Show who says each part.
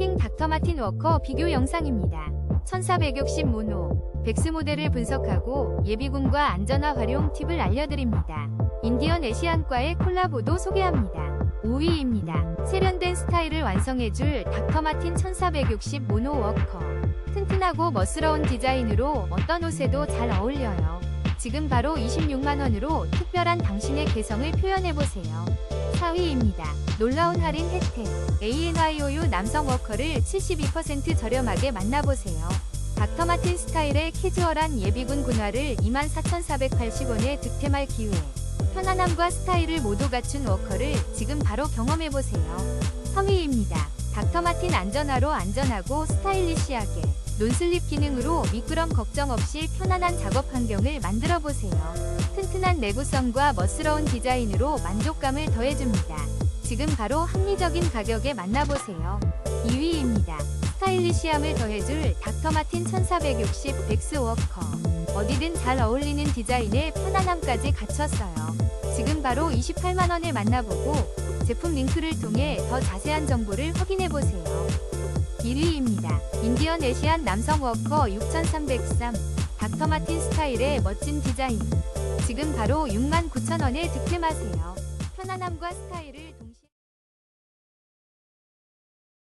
Speaker 1: 캠핑 닥터마틴 워커 비교 영상입니다. 1460 모노, 백스 모델을 분석하고 예비군과 안전화 활용 팁을 알려드립니다. 인디언 에시안과의 콜라보도 소개합니다. 5위입니다. 세련된 스타일을 완성해줄 닥터마틴 1460 모노 워커. 튼튼하고 멋스러운 디자인으로 어떤 옷에도 잘 어울려요. 지금 바로 26만원으로 특별한 당신의 개성을 표현해보세요. 4위입니다. 놀라운 할인 혜택. ANYOU 남성 워커를 72% 저렴하게 만나보세요. 닥터마틴 스타일의 캐주얼한 예비군 군화를 24,480원에 득템할 기회. 편안함과 스타일을 모두 갖춘 워커를 지금 바로 경험해보세요. 3위입니다. 닥터마틴 안전화로 안전하고 스타일리시하게 논슬립 기능으로 미끄럼 걱정 없이 편안한 작업 환경을 만들어 보세요. 튼튼한 내구성과 멋스러운 디자인으로 만족감을 더해줍니다. 지금 바로 합리적인 가격에 만나보세요. 2위입니다. 스타일리시함을 더해줄 닥터마틴 1460 백스 워커. 어디든 잘 어울리는 디자인에 편안함까지 갖췄어요. 지금 바로 28만원에 만나보고 제품 링크를 통해 더 자세한 정보를 확인해보세요. 1위입니다. 인디언 에시안 남성 워커 6303 닥터마틴 스타일의 멋진 디자인. 지금 바로 69,000원에 득템하세요. 편안함과 스타일을 동시에